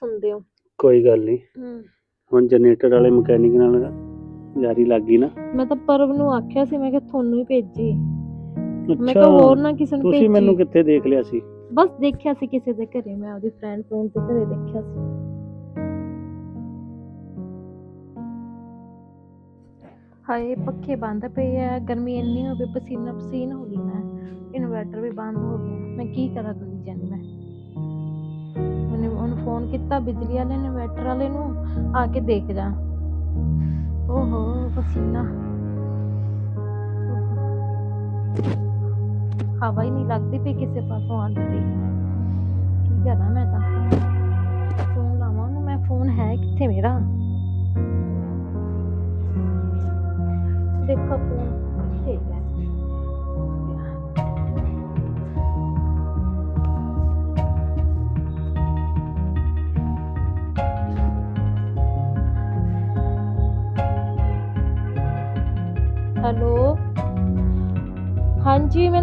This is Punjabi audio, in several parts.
ਸੁਣਦੇ ਹੋ? ਕੋਈ ਗੱਲ ਨਹੀਂ। ਹੂੰ। ਹੁਣ ਜਨਰੇਟਰ ਵਾਲੇ ਮਕੈਨਿਕ ਨਾਲ ਜਾਰੀ ਲੱਗ ਗਈ ਨਾ। ਮੈਂ ਤਾਂ ਪਰਵ ਨੂੰ ਆਖਿਆ ਸੀ ਮੈਂ ਕਿ ਤੁਹਾਨੂੰ ਹੀ ਭੇਜੀ। ਮੈਂ ਕਿਹਾ ਹੋਰ ਨਾ ਕਿਸੇ ਨੂੰ ਤੁਸੀਂ ਮੈਨੂੰ ਕਿੱਥੇ ਦੇਖ ਲਿਆ ਸੀ? ਬਸ ਦੇਖਿਆ ਸੀ ਕਿਸੇ ਦੇ ਘਰੇ ਮੈਂ ਉਹਦੀ ਫਰੈਂਡ ਫੋਨ ਤੇ ਘਰੇ ਦੇਖਿਆ ਸੀ। ਹਾਏ ਪੱਖੇ ਬੰਦ ਪਏ ਆ ਗਰਮੀ ਇੰਨੀ ਹੋ ਗਈ ਪਸੀਨਾ ਪਸੀਨ ਹੋ ਗਈ ਮੈਂ। ਇਨਵਰਟਰ ਵੀ ਬੰਦ ਹੋ ਗਿਆ। ਮੈਂ ਕੀ ਕਰਾਂ ਕਰੀ ਜਾਨੀ ਮੈਂ? ਮੈंने ਉਹਨੂੰ ਫੋਨ ਕੀਤਾ, ਬਿਜਲੀ ਵਾਲੇ ਨੇ ਇਨਵਰਟਰ ਵਾਲੇ ਨੂੰ, ਆ ਕੇ ਦੇਖ ਜਾ। ਓਹੋ, ਪਸੀਨਾ। ਹਵਾ ਹੀ ਨਹੀਂ ਲੱਗਦੀ ਪਈ ਕਿਸੇ ਪਾਸੋਂ ਆਉਂਦੀ ਪਈ ਕੀ ਕਰਾਂ ਮੈਂ ਤਾਂ? ਫੋਨ ਲਾਵਾਂ ਉਹਨੂੰ ਮੈਂ ਫੋਨ ਹੈ ਕਿੱਥੇ ਮੇਰਾ? ਦੇਖੋ ਫੋਨ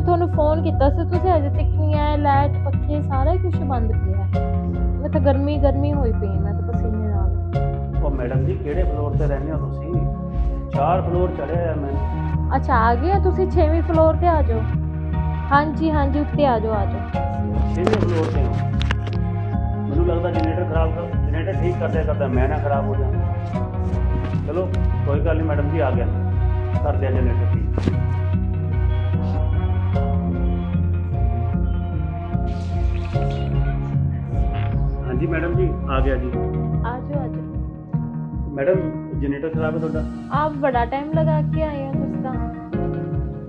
ਤੁਹਾਨੂੰ ਫੋਨ ਕੀਤਾ ਸੀ ਤੁਸੀਂ ਅਜੇ ਤੱਕ ਨਹੀਂ ਆਏ ਲਾਈਟ ਪੱਖੇ ਸਾਰਾ ਕੁਝ ਬੰਦ ਪਿਆ ਹੈ। ਮੈਂ ਤਾਂ ਗਰਮੀ ਗਰਮੀ ਹੋਈ ਪਈ ਹਾਂ, ਮੈਂ ਤਾਂ ਪਸੀਨੇ ਨਾਲ। ਉਹ ਮੈਡਮ ਜੀ ਕਿਹੜੇ ਫਲੋਰ ਤੇ ਰਹਿੰਦੇ ਹੋ ਤੁਸੀਂ? ਚਾਰ ਫਲੋਰ ਚੜਿਆ ਆ ਮੈਂ। ਅੱਛਾ ਆ ਗਏ ਹੋ ਤੁਸੀਂ 6ਵੇਂ ਫਲੋਰ ਤੇ ਆ ਜਾਓ। ਹਾਂਜੀ ਹਾਂਜੀ ਉੱਤੇ ਆ ਜਾਓ ਆ ਜਾਓ। ਛੇਵੇਂ ਫਲੋਰ ਤੇ ਹਾਂ ਮੈਨੂੰ ਲੱਗਦਾ ਜਨਰੇਟਰ ਖਰਾਬ ਕਰ ਜਨਰੇਟਰ ਠੀਕ ਕਰਦੇ ਕਰਦਾ ਮੈਂ ਨਾ ਖਰਾਬ ਹੋ ਜਾਵਾਂ। ਚਲੋ ਕੋਈ ਗੱਲ ਨਹੀਂ ਮੈਡਮ ਜੀ ਆ ਗਿਆ। ਕਰ ਦਿਆ ਜਨਰੇਟਰ ਠੀਕ। ਹਾਂਜੀ ਮੈਡਮ ਜੀ ਆ ਗਿਆ ਜੀ। ਆ ਜਾਓ ਆ ਜਾਓ। ਮੈਡਮ ਜਨਰੇਟਰ ਖਰਾਬ ਹੈ ਤੁਹਾਡਾ? ਆਪ ਬੜਾ ਟਾਈਮ ਲਗਾ ਕੇ ਆਏ ਹੋ ਤੁਸੀਂ ਤਾਂ।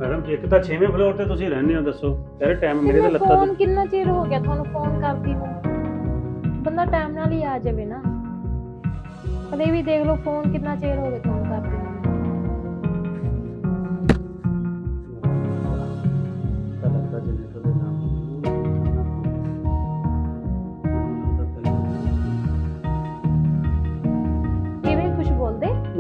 ਮੈਡਮ ਜੀ ਇੱਕ ਤਾਂ 6ਵੇਂ ਫਲੋਰ ਤੇ ਤੁਸੀਂ ਰਹਿੰਦੇ ਹੋ ਦੱਸੋ। ਯਾਰ ਟਾਈਮ ਮੇਰੇ ਤੇ ਲੱਤਾਂ ਫੋਨ ਕਿੰਨਾ ਚਿਰ ਹੋ ਗਿਆ ਤੁਹਾਨੂੰ ਫੋਨ ਕਰਦੀ ਨੂੰ? ਬੰਦਾ ਟਾਈਮ ਨਾਲ ਹੀ ਆ ਜਾਵੇ ਨਾ। ਕਦੇ ਵੀ ਦੇਖ ਲਓ ਫੋਨ ਕਿੰਨਾ ਚਿਰ ਹੋ ਗਿਆ ਤੁਹਾਨੂੰ।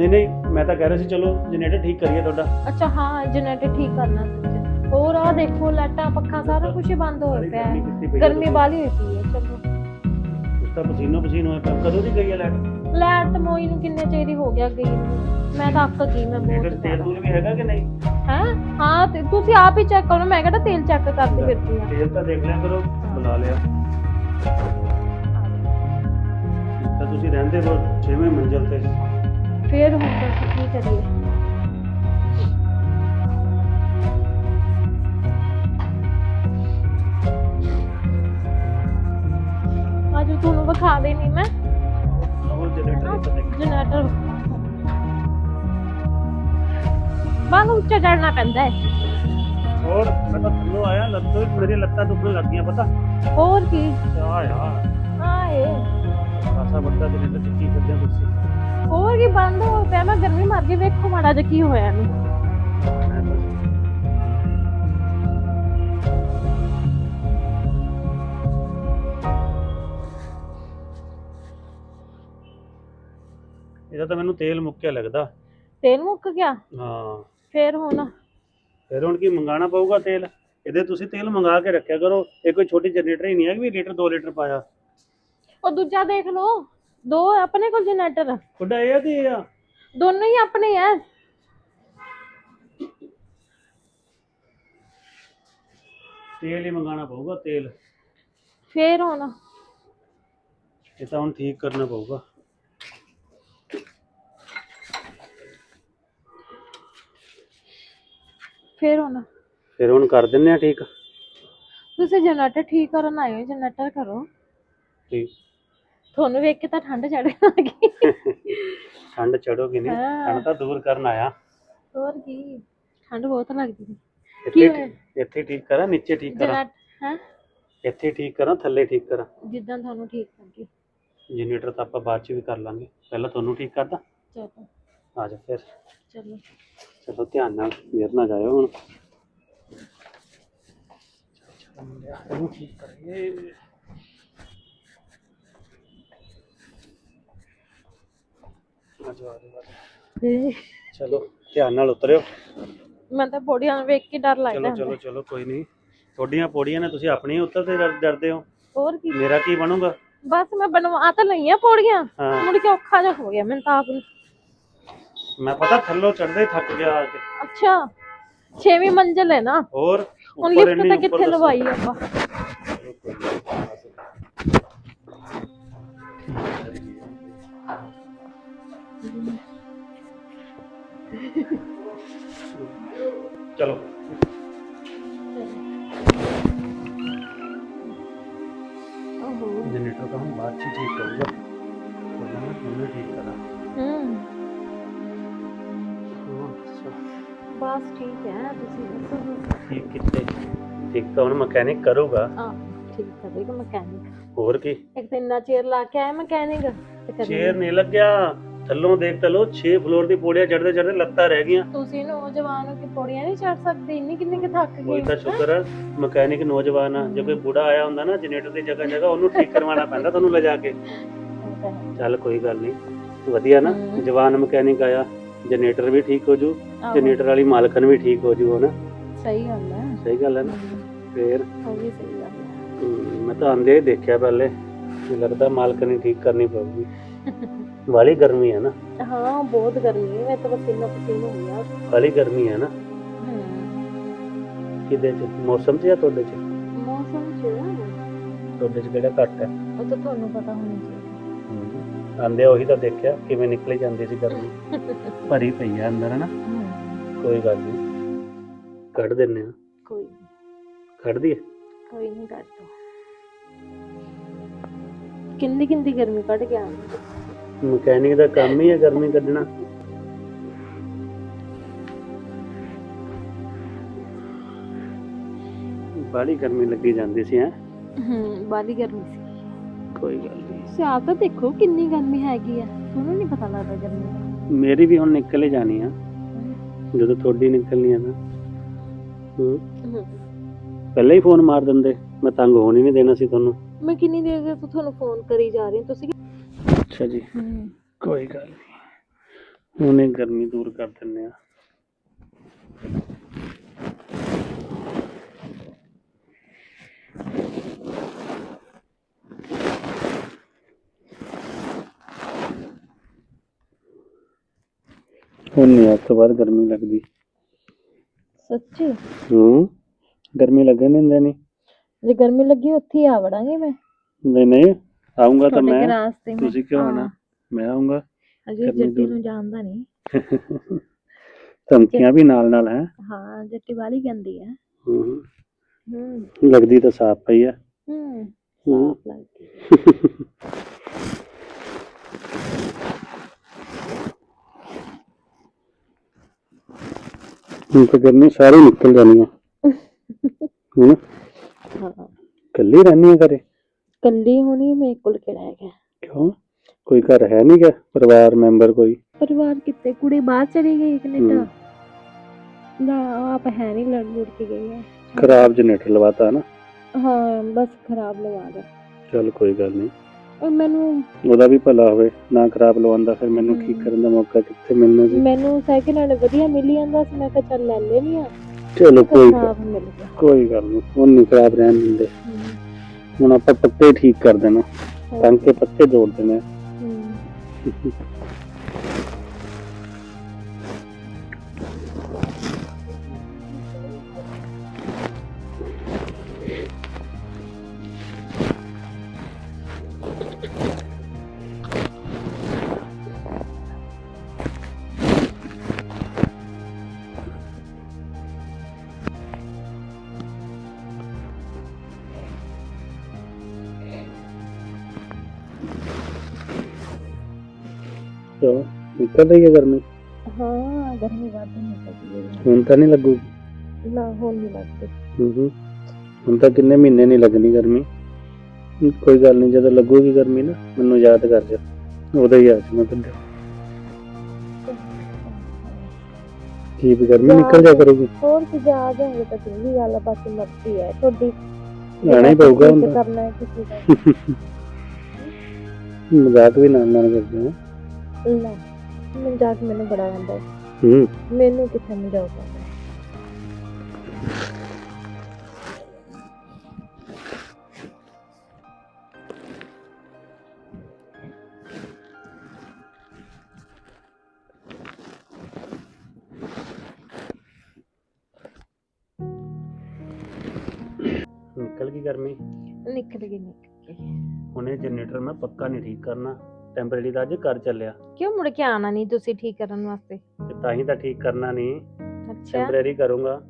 ਨਹੀਂ ਨਹੀਂ ਮੈਂ ਤਾਂ ਕਹਿ ਰਿਹਾ ਸੀ ਚਲੋ ਜਨਰੇਟਰ ਠੀਕ ਕਰੀਏ ਤੁਹਾਡਾ। ਅੱਛਾ ਹਾਂ ਜਨਰੇਟਰ ਠੀਕ ਕਰਨਾ ਸੱਚ ਹੋਰ ਆ ਦੇਖੋ ਲਾਈਟਾਂ ਪੱਖਾ ਸਾਰਾ ਕੁਝ ਬੰਦ ਹੋ ਪਿਆ ਗਰਮੀ ਹੈ ਪਈ ਗਰਮੀ ਬਾਲੀ ਹੋਈ ਪਈ ਹੈ ਚਲੋ। ਉਸ ਤਾਂ ਪਸੀਨੋ ਪਸੀਨ ਹੋਇਆ ਪਿਆ। ਕਦੋਂ ਦੀ ਗਈ ਹੈ ਲਾਈਟ? ਲਾਈਟ ਮੋਈ ਨੂੰ ਕਿੰਨੇ ਚਿਰ ਹੀ ਹੋ ਗਿਆ ਗਈ ਨੂੰ। ਮੈਂ ਤਾਂ ਅੱਕ ਗਈ ਮੈਂ ਬਹੁਤ ਤੇਲ ਤੂਲ ਵੀ ਹੈਗਾ ਕਿ ਨਹੀਂ? ਹੈ? ਹਾਂ ਤੇ ਤੁਸੀਂ ਆਪ ਹੀ ਚੈੱਕ ਕਰੋ। ਮੈਂ ਕਿਹੜਾ ਤੇਲ ਚੈੱਕ ਕਰਦੀ ਫਿਰਦੀ ਆ। ਤੇਲ ਤਾਂ ਦੇਖ ਲਿਆ ਕਰੋ ਬੁਲਾ ਲਿਆ। ਤਾਂ ਤੁਸੀਂ ਰਹਿੰਦੇ ਹੋ 6ਵੇਂ ਮੰਜ਼ਲ ਤੇ। ਫੇਰ ਹੁਣ ਦੱਸ ਕੀ ਕਰੀਏ ਅੱਜ ਤੁਹਾਨੂੰ ਵਿਖਾ ਦੇਣੀ ਮੈਂ ਉਹ ਜਨਰੇਟਰ ਦੇ ਪਤਾ ਜਨਰੇਟਰ ਬਾਹਰ ਉੱਚਾ ਚੜਨਾ ਪੈਂਦਾ ਹੈ ਹੋਰ ਮੈਂ ਤਾਂ ਥੱਲੋਂ ਆਇਆ ਲੱਤਾਂ ਮੇਰੀ ਲੱਤਾਂ ਦੁਖਣ ਲੱਗ ਗਈਆਂ ਪਤਾ ਹੋਰ ਕੀ ਆ ਯਾਰ ਹਾਏ ਖਾਸਾ ਵੱਡਾ ਜਨਰੇਟਰ ਚ ਕੀ ਕਰਦੇ ਹੋ ਤੁਸੀਂ ਹੋਰ ਕੀ ਬੰਦ ਹੋ ਪਿਆ ਮੈਂ ਗਰਮੀ ਮਰ ਗਈ ਵੇਖੋ ਮਾੜਾ ਜਿਹਾ ਕੀ ਹੋਇਆ ਇਹਨੂੰ। ਇਹਦਾ ਤਾਂ ਮੈਨੂੰ ਤੇਲ ਮੁੱਕਿਆ ਲੱਗਦਾ। ਤੇਲ ਮੁੱਕ ਗਿਆ? ਹਾਂ। ਫੇਰ ਹੁਣ? ਫਿਰ ਹੁਣ ਕੀ ਮੰਗਾਣਾ ਪਊਗਾ ਤੇਲ? ਇਹਦੇ ਤੁਸੀਂ ਤੇਲ ਮੰਗਾ ਕੇ ਰੱਖਿਆ ਕਰੋ ਇਹ ਕੋਈ ਛੋਟੀ ਜਨਰੇਟਰ ਹੀ ਨਹੀਂ ਹੈ ਕਿ ਵੀ ਲੀਟਰ 2 ਲੀਟਰ ਪਾਇਆ। ਉਹ ਦੂਜਾ ਦੇਖ ਲਓ। ਦੋ ਆਪਣੇ ਕੋਲ ਜਨਰੇਟਰ ਤੁਹਾਡਾ ਇਹ ਆ ਤੇ ਇਹ ਆ? ਦੋਨੋਂ ਹੀ ਆਪਣੇ ਆ। ਤੇਲ ਹੀ ਮੰਗਾਣਾ ਪਊਗਾ ਤੇਲ। ਫੇਰ ਹੁਣ। ਇਹ ਤਾਂ ਹੁਣ ਠੀਕ ਕਰਨਾ ਪਊਗਾ। ਫੇਰ ਹੁਣ। ਫਿਰ ਹੁਣ ਕਰ ਦਿੰਨੇ ਆ ਠੀਕ। ਤੁਸੀਂ ਜਨਰੇਟਰ ਠੀਕ ਕਰਨ ਆਏ ਹੋ ਜਨਰੇਟਰ ਕਰੋ। ਠੀਕ। ਤੁਹਾਨੂੰ ਵੇਖ ਕੇ ਤਾਂ ਠੰਡ ਚੜ੍ਹਨ ਲੱਗੀ ਠੰਡ ਚੜੋਗੀ ਨਹੀਂ ਹਾਂ। ਠੰਡ ਤਾਂ ਦੂਰ ਕਰਨ ਆਇਆ। ਹੋਰ ਕੀ? ਠੰਡ ਬਹੁਤ ਲੱਗਦੀ ਹੈ ਕੀ ਇੱਥੇ ਹੋਇਆ? ਇੱਥੇ ਠੀਕ ਕਰਾਂ ਨੀਚੇ ਠੀਕ ਕਰਾਂ? ਜਨਰੇਟਰ ਹੈ? ਇੱਥੇ ਠੀਕ ਕਰਾਂ ਥੱਲੇ ਠੀਕ ਕਰਾਂ? ਜਿੱਦਾਂ ਤੁਹਾਨੂੰ ਠੀਕ ਲੱਗੇ। ਜਨਰੇਟਰ ਤਾਂ ਆਪਾਂ ਬਾਅਦ ਚ ਵੀ ਕਰ ਲਾਂਗੇ। ਪਹਿਲਾਂ ਤੁਹਾਨੂੰ ਠੀਕ ਕਰਦਾ? ਚਲੋ। ਆ ਜਾ ਫਿਰ। ਚਲੋ। ਚਲੋ ਧਿਆਨ ਨਾਲ ਗਿਰ ਨਾ ਜਾਇਓ ਹੁਣ। ਇਹਨੂੰ ਠੀਕ ਕਰੀਏ। ਚਲੋ ਧਿਆਨ ਨਾਲ ਉਤਰਿਓ। ਮੈਂ ਤਾਂ ਪੌੜੀਆਂ ਨੂੰ ਵੇਖ ਕੇ ਡਰ ਲੱਗਦਾ ਚਲੋ ਚਲੋ ਚਲੋ ਕੋਈ ਨਹੀਂ। ਤੁਹਾਡੀਆਂ ਪੌੜੀਆਂ ਨੇ ਤੁਸੀਂ ਆਪਣੀਆਂ ਉੱਤਰ ਤੇ ਡਰ- ਡਰਦੇ ਹੋ। ਹੋਰ ਕੀ? ਮੇਰਾ ਕੀ ਬਣੂਗਾ? ਬਸ ਮੈਂ ਬਣਵਾ ਤਾਂ ਲਈਆਂ ਪੌੜੀਆਂ। ਹਾਂ। ਮੁੜ ਕੇ ਔਖਾ ਜਿਹਾ ਹੋ ਗਿਆ ਮੈਨੂੰ ਤਾਂ ਆਪ ਨੂੰ। ਮੈਂ ਪਤਾ ਥੱਲੋਂ ਚੜਦੇ ਥੱਕ ਗਿਆ ਆ ਕੇ। ਅੱਛਾ ਛੇਵੀਂ ਮੰਜ਼ਿਲ ਹੈ ਨਾ। ਹੋਰ ਹੁਣ ਲਿਫਟ ਤਾਂ ਕਿੱਥੇ। ਲਵਾਈ ਆਪਾਂ? ਚਲੋ। ਓਹੋ। ਜਨਰੇਟਰ ਤਾਂ ਹੁਣ ਬਾਅਦ ਚ ਠੀਕ ਕਰੂਗਾ। ਪਹਿਲਾਂ ਮੈਂ ਤੁਹਾਨੂੰ ਠੀਕ ਕਰਾਂ। ਹੂੰ। ਹੋਰ ਦੱਸੋ। ਬਸ ਠੀਕ ਹੈ ਤੁਸੀਂ ਦੱਸੋ ਠੀਕ ਕਿੱਥੇ? ਠੀਕ ਤਾਂ ਹੁਣ ਮਕੈਨਿਕ ਕਰੂਗਾ। ਆ ਠੀਕ ਕਰੇਗਾ ਮਕੈਨਿਕ। ਹੋਰ ਕੀ? ਇੱਕ ਤਾਂ ਇੰਨਾ ਚੇਰ ਲਾ ਕੇ ਆਇਆ ਮਕੈਨਿਕ ਤੇ ਕਦੀ ਨਹੀਂ ਲੱਗਿਆ। ਥੱਲੋਂ ਦੇਖ ਤਲੋ 6 ਫਲੋਰ ਦੀ ਪੌੜੀਆਂ ਚੜਦੇ ਚੜਦੇ ਲੱਤਾਂ ਰਹਿ ਗਈਆਂ। ਤੁਸੀਂ ਨੌਜਵਾਨ ਹੋ ਕਿ ਪੌੜੀਆਂ ਨਹੀਂ ਚੜ ਸਕਦੇ ਇੰਨੀ ਕਿੰਨੀ ਕਿ ਥੱਕ ਕੋਈ ਗਏ ਤਾਂ ਸ਼ੁਕਰ ਹੈ ਮਕੈਨਿਕ ਨੌਜਵਾਨ ਆ ਜੇ ਕੋਈ ਬੁੜਾ ਆਇਆ ਹੁੰਦਾ ਨਾ ਜਨਰੇਟਰ ਦੀ ਜਗ੍ਹਾ ਜਗ੍ਹਾ ਉਹਨੂੰ ਠੀਕ ਕਰਵਾਉਣਾ ਪੈਂਦਾ ਤੁਹਾਨੂੰ ਲਿਜਾ ਕੇ। ਤਾਂ। ਚੱਲ ਕੋਈ ਗੱਲ ਨਹੀਂ ਵਧੀਆ ਨਾ। ਜਵਾਨ ਮਕੈਨਿਕ ਆਇਆ ਜਨਰੇਟਰ ਵੀ ਠੀਕ ਹੋ ਜੂ ਜਨਰੇਟਰ ਵਾਲੀ ਮਾਲਕਨ ਵੀ ਠੀਕ ਹੋ ਜੂ ਹਨਾ ਸਹੀ ਗੱਲ ਹੈ। ਸਹੀ ਗੱਲ ਹੈ ਨਾ? ਫੇਰ? ਉਹ ਵੀ ਸਹੀ ਗੱਲ ਹੈ। ਮੈਂ ਤਾਂ ਆਂਦੇ ਦੇਖਿਆ ਪਹਿਲੇ ਲੱਗਦਾ ਮਾਲਕਨ ਹੀ ਠੀਕ ਕਰਨੀ ਪਊਗੀ। ਵਾਲੀ ਗਰਮੀ ਹੈ ਨਾ। ਹਾਂ ਬਹੁਤ ਗਰਮੀ ਹੈ ਮੈਂ ਤਾਂ ਪਸੀਨਾ ਪਸੀਨਾ ਹੋ ਗਿਆ। ਵਾਲੀ ਗਰਮੀ ਹੈ ਨਾ। ਕਿਹਦੇ ਚ? ਮੌਸਮ ਚ ਜਾਂ ਤੁਹਾਡੇ ਚ? ਮੌਸਮ ਚ। ਤੁਹਾਡੇ ਚ ਕਿਹੜਾ ਘੱਟ ਹੈ? ਉਹ ਤਾਂ ਤੁਹਾਨੂੰ ਪਤਾ ਹੋਣਾ ਚਾਹੀਦਾ। ਆਂਦੇ ਉਹੀ ਤਾਂ ਦੇਖਿਆ ਕਿਵੇਂ ਨਿਕਲੀ ਜਾਂਦੀ ਸੀ ਗਰਮੀ। ਭਰੀ ਪਈ ਆ ਅੰਦਰ ਹਨਾ? ਕੋਈ ਗੱਲ ਨਹੀਂ ਕੱਢ ਦਿੰਨੇ ਆ। ਕੋਈ ਨੀ, ਕੱਢ ਦਈਏ ਕੋਈ ਨਹੀਂ ਕੱਢ ਦੋ। ਕਿੰਨੀ ਕਿੰਨੀ ਗਰਮੀ ਕੱਢ ਗਿਆ ਮਕੈਨਿਕ ਦਾ ਕੰਮ ਹੀ ਹੈ ਗਰਮੀ ਕੱਢਣਾ। ਬਾਲੀ ਗਰਮੀ ਲੱਗੀ ਜਾਂਦੀ ਸੀ ਹੈ? ਹੂੰ ਬਾਲੀ ਗਰਮੀ ਸੀ। ਕੋਈ ਗੱਲ ਨਹੀਂ। ਸਿਆਲ ਤਾਂ ਦੇਖੋ ਕਿੰਨੀ ਗਰਮੀ ਹੈਗੀ ਆ ਤੁਹਾਨੂੰ ਨਹੀਂ ਪਤਾ ਲੱਗਦਾ ਗਰਮੀ ਦਾ। ਮੇਰੀ ਵੀ ਹੁਣ ਨਿਕਲ ਹੀ ਜਾਣੀ ਆ। ਜਦੋਂ ਤੁਹਾਡੀ ਨਿਕਲਣੀ ਆ ਨਾ। ਹੂੰ। ਪਹਿਲਾਂ ਹੀ ਫੋਨ ਮਾਰ ਦਿੰਦੇ ਮੈਂ ਤੰਗ ਹੋਣ ਹੀ ਨਹੀਂ ਦੇਣਾ ਸੀ ਤੁਹਾਨੂੰ। ਮੈਂ ਕਿੰਨੀ ਦੇਰ ਤੋਂ ਤੁਹਾਨੂੰ ਫੋਨ ਕਰੀ ਜਾ ਰਹੀ ਹਾਂ ਤੁਸੀਂ ਅੱਛਾ ਜੀ। ਹੂੰ। ਕੋਈ ਗੱਲ ਨਹੀਂ ਉਹਨੇ ਗਰਮੀ ਦੂਰ ਕਰ ਦਿੰਨੇ ਆ। ਹੁਣ ਨਹੀਂ ਅੱਜ ਤੋਂ ਬਾਅਦ ਗਰਮੀ ਲੱਗਦੀ। ਸੱਚੀ? ਹੂੰ। ਗਰਮੀ ਲੱਗਣ ਨਹੀਂ ਦਿੰਦੇ ਨਹੀਂ ਜੇ ਗਰਮੀ ਲੱਗੀ ਉੱਥੇ ਹੀ ਆ ਵੜਾਂਗੇ ਮੈਂ। ਨਹੀਂ ਨਹੀਂ। ਆਉਂਗਾ ਤਾਂ ਮੈਂ। ਕੇ ਰਾਸਤੇ ਮੈਂ ਤੁਸੀਂ ਕਿਉਂ ਆਣਾ ਹਾਂ, ਮੈਂ ਆਉਂਗਾ। ਅਜੇ ਜੱਟੀ। ਨੂੰ ਜਾਣਦਾ ਨਹੀਂ। ਧਮਕੀਆਂ ਵੀ ਨਾਲ ਨਾਲ ਹੈ। ਹਾਂ ਜੱਟੀ ਵਾਲੀ ਗੰਦੀ ਹੈ। ਹੂੰ। ਹੂੰ। ਲੱਗਦੀ ਤਾਂ ਸਾਫ਼ ਪਈ ਹੂੰ। ਹੂੰ। ਸਾਫ਼ ਲੱਗਦੀ। ਹੈ। ਹੁਣ ਤਾਂ ਗਰਮੀ ਸਾਰੀ ਨਿਕਲ ਜਾਣੀ ਹੂੰ। ਹਾਂ। ਕੱਲੀ ਰਹਿਣੀ ਆ ਘਰੇ। ਕੱਲੀ ਹੋਣੀ ਮੇਰੇ ਕੋਲ ਕਿਹੜਾ ਹੈਗਾ? ਕਿਉਂ? ਕੋਈ ਘਰ ਹੈ ਨਹੀਂ ਗਾ? ਪਰਿਵਾਰ ਮੈਂਬਰ ਕੋਈ? ਪਰਿਵਾਰ ਕਿੱਥੇ? ਕੁੜੀ ਬਾਹਰ ਚਲੀ ਗਈ ਕੈਨੇਡਾ ਨਾ ਆਪ ਹੈ ਨਹੀਂ ਲੜ ਲੁੜ ਕੇ ਗਈ ਹੈ। ਖਰਾਬ ਜਨਰੇਟਰ ਲਵਾਤਾ ਨਾ? ਹਾਂ ਬਸ ਖਰਾਬ ਲਵਾ ਦੇ। ਚਲ ਕੋਈ ਗੱਲ ਨਹੀਂ ਔਰ ਮੈਨੂੰ ਉਹਦਾ ਵੀ ਭਲਾ ਹੋਵੇ ਨਾ ਖਰਾਬ ਲਵਾਉਂਦਾ ਫਿਰ ਮੈਨੂੰ ਠੀਕ। ਕਰਨ ਦਾ ਮੌਕਾ ਕਿੱਥੇ ਮਿਲਣਾ ਸੀ ਮੈਨੂੰ ਸੈਕਿੰਡ ਹੈਂਡ ਵਧੀਆ ਮਿਲੀ ਜਾਂਦਾ ਸੀ ਮੈਂ ਕਿਹਾ ਚੱਲ ਲੈ ਲੈਣੀ ਆ ਚਲੋ ਕੋਈ ਕੋਈ ਗੱਲ ਨਹੀਂ ਹੁਣ ਨਹੀਂ ਖਰਾਬ ਰਹਿਣ ਦਿੰਦੇ। ਹੁਣ ਆਪਾਂ ਪੱਤੇ ਠੀਕ ਕਰ ਦੇਣਾ। ਹੋਰ, ਟੰਗ ਕੇ ਪੱਤੇ ਜੋੜ ਦੇਣੇ ਚਲੋ ਨਿਕਲ ਰਹੀ ਹੈ ਗਰਮੀ। ਹਾਂ ਗਰਮੀ ਵੱਧ ਨਹੀਂ ਸਕਦੀ ਹੁਣ ਤਾਂ ਨਹੀਂ ਲੱਗੂਗੀ ਨਾ ਹੁਣ ਨਹੀਂ ਲੱਗਦੀ। ਹੂੰ ਹੂੰ ਹੁਣ ਤਾਂ ਕਿੰਨੇ ਮਹੀਨੇ ਨਹੀਂ ਲੱਗਣੀ ਗਰਮੀ? ਕੋਈ ਗੱਲ ਨਹੀਂ ਜਦੋਂ ਲੱਗੂਗੀ ਗਰਮੀ ਨਾ ਮੈਨੂੰ ਯਾਦ ਕਰ ਜਾ। ਉਦੋਂ ਹੀ ਆ ਜੀ ਮੈਂ ਪਿੰਡ ਕੀ ਵੀ ਗਰਮੀ ਨਿਕਲ ਜਾ ਕਰੂਗੀ। ਹੋਰ ਕਿ ਜਾ ਆ ਜਾਓਗੇ ਤਾਂ ਚੰਗੀ ਗੱਲ ਆ ਬਾਕੀ ਮਰਜ਼ੀ ਹੈ ਤੁਹਾਡੀ ਆਣਾ ਹੀ ਪਊਗਾ ਹੁਣ ਤਾਂ। ਕਰਨਾ ਹੈ ਕਿਸੇ ਦਾ ਮਜ਼ਾਕ ਵੀ ਨਾਲ ਨਾਲ ਕਰਦੇ ਆ। ਲੈ ਮਜ਼ਾਕ ਮੈਨੂੰ ਨਿਕਲ ਗਈ ਗਰਮੀ? ਨਿਕਲ ਗਈ ਨਿਕਲ ਜਨਰੇਟਰ ਮੈਂ ਪੱਕਾ ਨਹੀਂ ਠੀਕ ਕਰਨਾ। ਟੈਂਪਰੇਰੀ ਦਾ ਅੱਜ ਕਰ ਚੱਲਿਆ। ਕਿਉਂ ਮੁੜ ਕੇ ਆਣਾ ਨਹੀਂ ਤੁਸੀਂ ਠੀਕ ਕਰਨ ਵਾਸਤੇ? ਤੇ ਤਾਂ ਹੀ ਤਾਂ ਠੀਕ ਕਰਨਾ ਨਹੀਂ। ਅੱਛਾ। ਟੈਂਪਰੇਰੀ ਕਰੂੰਗਾ।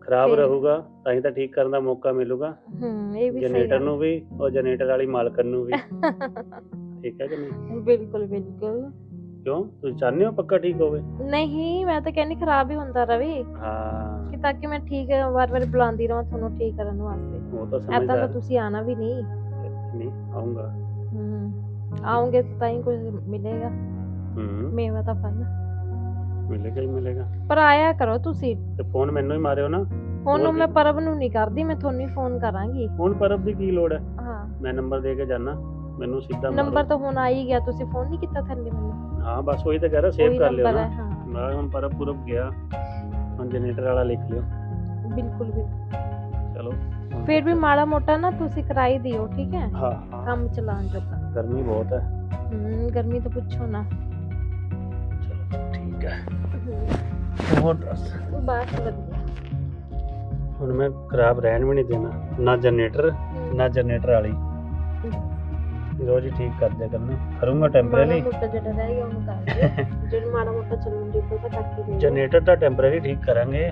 ਖਰਾਬ ਫਿਰ? ਰਹੂਗਾ ਤਾਂ ਹੀ ਤਾਂ ਠੀਕ ਕਰਨ ਦਾ ਮੌਕਾ ਮਿਲੂਗਾ। ਹੂੰ ਇਹ ਵੀ ਸਹੀ ਜਨਰੇਟਰ ਗੱਲ। ਨੂੰ ਵੀ ਔਰ ਜਨਰੇਟਰ ਵਾਲੀ ਮਾਲਕਨ ਨੂੰ ਵੀ। ਠੀਕ ਹੈ ਕਿ ਨਹੀਂ? ਬਿਲਕੁਲ ਬਿਲਕੁਲ। ਕਿਉਂ? ਤੁਸੀਂ ਚਾਹੁੰਦੇ ਹੋ ਪੱਕਾ ਠੀਕ ਹੋਵੇ? ਨਹੀਂ ਮੈਂ ਤਾਂ ਕਹਿੰਦੀ ਖਰਾਬ ਹੀ ਹੁੰਦਾ ਰਵੇ। ਹਾਂ। ਕਿ ਤਾਂ ਕਿ ਮੈਂ ਠੀਕ ਵਾਰ-ਵਾਰ ਬੁਲਾਉਂਦੀ ਰਹਾਂ ਤੁਹਾਨੂੰ ਠੀਕ ਕਰਨ ਵਾਸਤੇ। ਉਹ ਤਾਂ ਐਦਾਂ ਤਾਂ ਸਮਝਦਾਰ। ਤੁਸੀਂ ਆਣਾ ਵੀ ਨਹੀਂ। ਨਹੀਂ ਆਉਂਗਾ ਆਉਂਗੇ ਤਾਂ ਹੀ ਕੁਝ ਮਿਲੇਗਾ। ਹੂੰ। ਮੇਵਾ ਤਾਂ ਫਲ ਮਿਲੇਗਾ ਹੀ ਮਿਲੇਗਾ। ਪਰ ਆਇਆ ਕਰੋ ਤੁਸੀਂ। ਤੇ ਫੋਨ ਮੈਨੂੰ ਹੀ ਮਾਰਿਓ ਨਾ। ਹੁਣ ਹੋਰ ਮੈਂ? ਪਰਬ ਨੂੰ ਨਹੀਂ ਕਰਦੀ ਮੈਂ ਤੁਹਾਨੂੰ ਹੀ ਫੋਨ ਕਰਾਂਗੀ। ਹੁਣ ਪਰਬ ਦੀ ਕੀ ਲੋੜ ਹੈ? ਹਾਂ। ਮੈਂ ਨੰਬਰ ਦੇ ਕੇ ਜਾਣਾ ਮੈਨੂੰ ਸਿੱਧਾ। ਨੰਬਰ ਤਾਂ ਹੁਣ ਆ ਹੀ ਗਿਆ ਤੁਸੀਂ ਫੋਨ ਨਹੀਂ ਕੀਤਾ ਥੱਲੇ ਮੈਨੂੰ। ਹਾਂ ਬਸ ਉਹੀ ਤਾਂ ਕਹਿ ਰਿਹਾ ਸੇਵ ਕਰ ਲਿਓ ਨਾ। ਮੈਂ ਹੁਣ ਪਰਬ ਪੁਰਬ ਗਿਆ। ਹੁਣ ਜਨਰੇਟਰ ਵਾਲਾ ਲਿਖ ਲਿਓ। ਬਿਲਕੁਲ ਬਿਲਕੁਲ। ਚਲੋ। ਫਿਰ ਵੀ ਮਾੜਾ ਮੋਟਾ ਨਾ ਤੁਸੀਂ ਕਰਾਈ ਦਿਓ ਠੀਕ ਹੈ? ਹਾਂ ਹਾਂ। ਕੰਮ ਚਲਾਉਣ ਜੋਗਾ। ਗਰਮੀ ਬਹੁਤ ਹੈ। ਹੂੰ ਗਰਮੀ ਤਾਂ ਪੁੱਛੋ ਨਾ। ਚਲੋ ਠੀਕ ਹੈ। ਹੋਰ ਦੱਸ। ਬਸ ਵਧੀਆ ਹੁਣ ਮੈਂ ਖਰਾਬ ਰਹਿਣ ਵੀ ਨਹੀਂ ਦੇਣਾ। ਨਾ ਜਨਰੇਟਰ ਨਾ ਜਨਰੇਟਰ ਵਾਲੀ। ਰੋਜ਼ ਹੀ ਠੀਕ ਕਰ ਦਿਆ ਕਰਨਾ। ਕਰੂੰਗਾ ਮਾੜਾ ਟੈਂਪਰੇਰੀ ਮੋਟਾ ਜਿਹੜਾ ਰਹਿ ਗਿਆ ਉਹਨੂੰ ਕਰ ਦਿਓ। ਜਿਹੜਾ ਮਾੜਾ ਮੋਟਾ ਚੱਲਣ ਜੋਗਾ ਤਾਂ ਕਰਕੇ ਦੇ ਦਿਓ ਜਨਰੇਟਰ ਤਾਂ ਟੈਂਪਰੇਰੀ ਠੀਕ ਕਰਾਂਗੇ।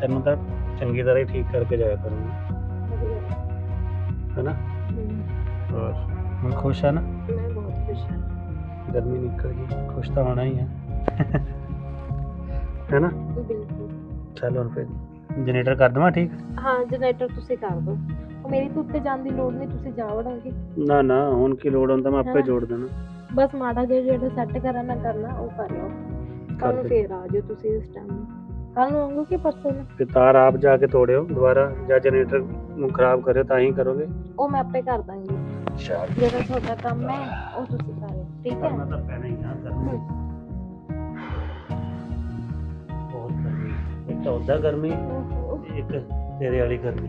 ਤੈਨੂੰ ਤਾਂ ਚੰਗੀ ਤਰ੍ਹਾਂ ਹੀ ਠੀਕ ਕਰਕੇ ਜਾਇਆ ਕਰੂੰਗਾ। ਹੈਨਾ? ਹੂੰ, ਹੋਰ? ਹੁਣ ਖੁਸ਼ ਆ ਨਾ? ਮੈਂ ਬਹੁਤ ਖੁਸ਼ ਹਾਂ ਗਰਮੀ ਨਿਕਲ ਗਈ ਖੁਸ਼ ਤਾਂ ਹੋਣਾ ਹੀ ਹੈ ਹੈਨਾ ਬਿਲਕੁਲ। ਚੱਲ ਹੁਣ ਫਿਰ ਜਨਰੇਟਰ ਕਰ ਦਵਾਂ ਠੀਕ? ਹਾਂ ਜਨਰੇਟਰ ਤੁਸੀਂ ਕਰ ਦਿਓ। ਉਹ ਮੇਰੀ ਤਾਂ ਉੱਤੇ ਜਾਣ ਦੀ ਲੋੜ ਨਹੀਂ ਤੁਸੀਂ ਜਾ ਵੜੋਗੇ। ਨਾ ਨਾ ਹੁਣ ਕੀ ਲੋੜ ਹੁੰਦਾ ਮੈਂ ਆਪੇ? ਜੋੜ ਦੇਣਾ। ਬਸ ਮਾੜਾ ਜਿਹਾ ਜਿਹੜਾ ਸੈੱਟ ਕਰਨਾ ਕਰਨਾ ਉਹ ਕਰ ਲਓ। ਕੱਲ ਨੂੰ। ਫੇਰ ਆ ਜਾਓ ਤੁਸੀਂ ਇਸ ਟਾਈਮ ਕੱਲ ਨੂੰ ਆਉਂਗੇ ਕਿ ਪਰਸੋਂ ਨੂੰ? ਤੇ ਤਾਰ ਆਪ ਜਾ ਕੇ ਤੋੜਿਓ ਦੁਬਾਰਾ ਜਾਂ ਜਨਰੇਟਰ ਨੂੰ ਖਰਾਬ ਕਰਿਓ ਤਾਂ ਹੀ ਕਰੋਗੇ। ਉਹ ਮੈਂ ਆਪੇ ਕਰ ਦਾਂਗੀ। ਸ਼ਾਲ ਜਿਹੜਾ ਤੁਹਾਡਾ ਕੰਮ ਹੈ ਉਹ ਤੁਸੀਂ ਕਰਿਓ ਠੀਕ ਹੈ? ਕਰਨਾ ਤਾਂ ਪੈਣਾ ਹੀ ਆ ਗਰਮੀ ਬਹੁਤ ਗਰਮੀ। ਇੱਕ ਤਾਂ ਉਹਦਾ ਗਰਮੀ ਤੇ ਇੱਕ ਤੇਰੇ ਵਾਲੀ ਗਰਮੀ।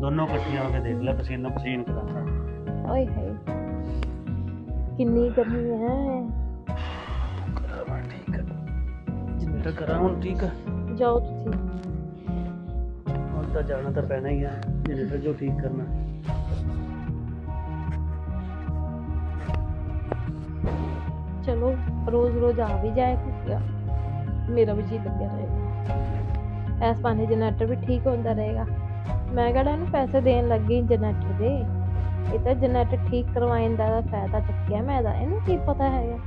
ਦੋਨੋਂ ਇਕੱਠੀਆਂ ਹੋ ਕੇ ਦੇਖ ਲੈ ਪਸੀਨਾ ਪਸੀਨ ਕਰਾਂਗਾ ਓਏ ਹਾਏ ਕਿੰਨੀ ਗਰਮੀ ਹੈ। ਕਰਾਂ ਠੀਕ ਜਨਰੇਟਰ ਕਰਾਂ ਹੁਣ ਠੀਕ ਹੈ ਜਾਓ ਤੁਸੀਂ। ਹੁਣ ਤਾਂ ਜਾਣਾ ਤਾਂ ਪੈਣਾ ਹੀ ਆ ਜਨਰੇਟਰ ਜੋ ਠੀਕ ਕਰਨਾ। ਰੋਜ਼ ਰੋਜ਼ ਆ ਵੀ ਜਾਏ ਕੁੱਤਿਆ। ਮੇਰਾ ਵੀ ਜੀ ਲੱਗਿਆ ਰਹੇਗਾ। ਐਸ ਪਾਣੇ ਜਨਰੇਟਰ ਵੀ ਠੀਕ ਹੁੰਦਾ ਰਹੇਗਾ। ਮੈਂ ਕਿਹੜਾ ਇਹਨੂੰ ਪੈਸੇ ਦੇਣ ਲੱਗੀ ਜਨਰੇਟਰ ਦੇ। ਇਹ ਤਾਂ ਜਨਰੇਟਰ ਠੀਕ ਕਰਵਾਉਣ ਦਾ ਫਾਇਦਾ ਚੱਕਿਆ ਮੈਂ ਇਹਦਾ ਇਹਨੂੰ ਕੀ ਪਤਾ ਹੈਗਾ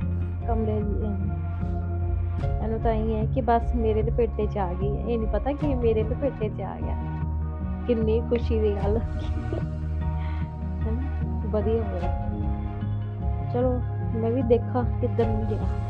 ਕਮਰੇ ਦੀ ਇਹਨੂੰ ਤਾਂ ਇਹ ਹੈ ਕਿ ਬਸ ਮੇਰੇ ਲਪੇਟੇ 'ਚ ਆ ਗਈ ਇਹ ਨਹੀਂ ਪਤਾ ਕਿ ਮੇਰੇ ਲਪੇਟੇ 'ਚ ਆ ਗਿਆ। ਕਿੰਨੀ ਖੁਸ਼ੀ ਦੀ ਗੱਲ। ਵਧੀਆ ਹੋਇਆ। ਚਲੋ। ਮੈਂ ਵੀ ਦੇਖਾਂ ਕਿੱਧਰ ਨੂੰ ਗਿਆ।